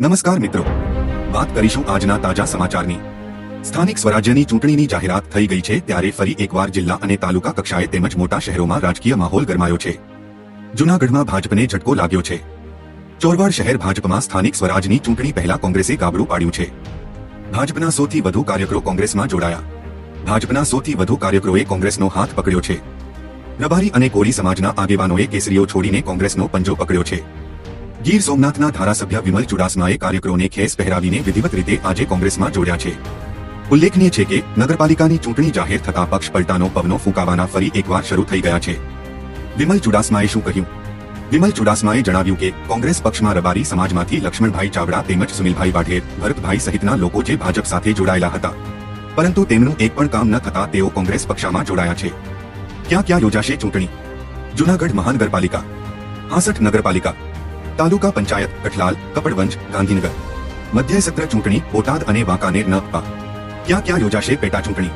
નમસ્કાર મિત્રો. વાત કરીશું આજના તાજા સમાચારની. સ્થાનિક સ્વરાજ્યની ચૂંટણીની જાહેરાત થઈ ગઈ છે ત્યારે ફરી એકવાર જિલ્લા અને તાલુકા કક્ષાએ તેમજ મોટા શહેરોમાં રાજકીય માહોલ ગરમાયો છે. જૂનાગઢમાં ભાજપને ઝટકો લાગ્યો છે. ચોરવાડ શહેર ભાજપમાં સ્થાનિક સ્વરાજની ચૂંટણી પહેલા કોંગ્રેસે ગાબડું પાડ્યું છે. ભાજપના સૌથી વધુ કાર્યકરો કોંગ્રેસમાં જોડાયા. ભાજપના સૌથી વધુ કાર્યકરોએ કોંગ્રેસનો હાથ પકડ્યો છે. રબારી અને કોળી સમાજના આગેવાનોએ કેસરીઓ છોડીને કોંગ્રેસનો પંજો પકડ્યો છે. ગીર સોમનાથના ધારાસભ્ય વિમલ ચુડાસમાએ કાર્યકરોને ખેસ પહેરાવીને વિધિવત રીતે આજે કોંગ્રેસમાં જોડ્યા છે. ઉલ્લેખનીય છે કે, નગરપાલિકાની ચૂંટણી જાહેર થતા પક્ષ પલટાનો પવનો ફૂંકાવાના ફરી એકવાર શરૂ થઈ ગયા છે. વિમલ ચુડાસમાએ શું કહ્યું? વિમલ ચુડાસમાએ જણાવ્યું કે, કોંગ્રેસ પક્ષમાં રબારી સમાજમાંથી લક્ષ્મણભાઈ ચાવડા તેમજ સુનિલભાઈ વાઢેર, ભરતભાઈ સહિતના લોકો જે ભાજપ સાથે જોડાયેલા હતા. પરંતુ તેમનું એક પણ કામ ન થતા તેઓ કોંગ્રેસ પક્ષમાં જોડાયા છે. ક્યાં ક્યાં યોજાશે ચૂંટણી? જુનાગઢ મહાનગરપાલિકા. હાસઠ નગરપાલિકા. તાલુકા પંચાયત કઠલાલ કપડવંજ ગાંધીનગર મધ્ય સત્ર ચૂંટણી બોટાદ અને વાંકાનેર નપા ક્યાં ક્યાં યોજાશે પેટા ચૂંટણી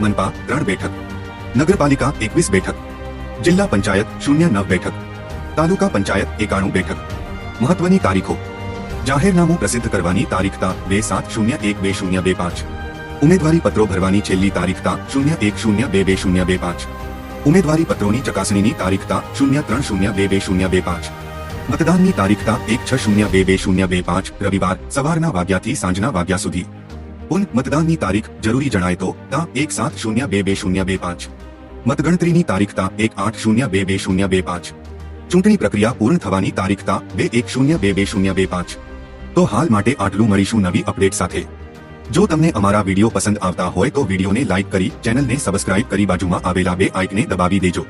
મનપા ત્રણ બેઠક નગરપાલિકા એકવીસ બેઠક જિલ્લા પંચાયત શૂન્ય નવ બેઠક તાલુકા પંચાયત એકાણું બેઠક મહત્વની તારીખો જાહેરનામું પ્રસિદ્ધ કરવાની તારીખતા બે સાત શૂન્ય એક બે શૂન્ય બે પાંચ ઉમેદવારી પત્રો ભરવાની છેલ્લી તારીખતા શૂન્ય એક શૂન્ય બે બે શૂન્ય બે પાંચ ઉમેદવારી પત્રોની ચકાસણીની તારીખતા શૂન્ય ત્રણ શૂન્ય બે બે શૂન્ય બે પાંચ મતદાનની તારીખતા એક છ શૂન્ય બે બે શૂન્ય બે પાંચ રવિવાર સવારના વાગ્યાથી સાંજના વાગ્યા સુધી પુન મતદાનની તારીખ જરૂરી જણાય તો તા એક સાત શૂન્ય બે બે શૂન્ય બે પાંચ મતગણતરીની તારીખતા એક આઠ શૂન્ય બે બે શૂન્ય બે પાંચ ચૂંટણી પ્રક્રિયા પૂર્ણ થવાની તારીખતા બે એક શૂન્ય બે બે શૂન્ય બે પાંચ તો હાલ માટે આટલું મળીશું નવી અપડેટ સાથે જો તમને અમારા વિડીયો પસંદ આવતા હોય તો વિડીયોને લાઇક કરી ચેનલને સબસ્ક્રાઇબ કરી બાજુમાં આવેલા બે આઇકને દબાવી દેજો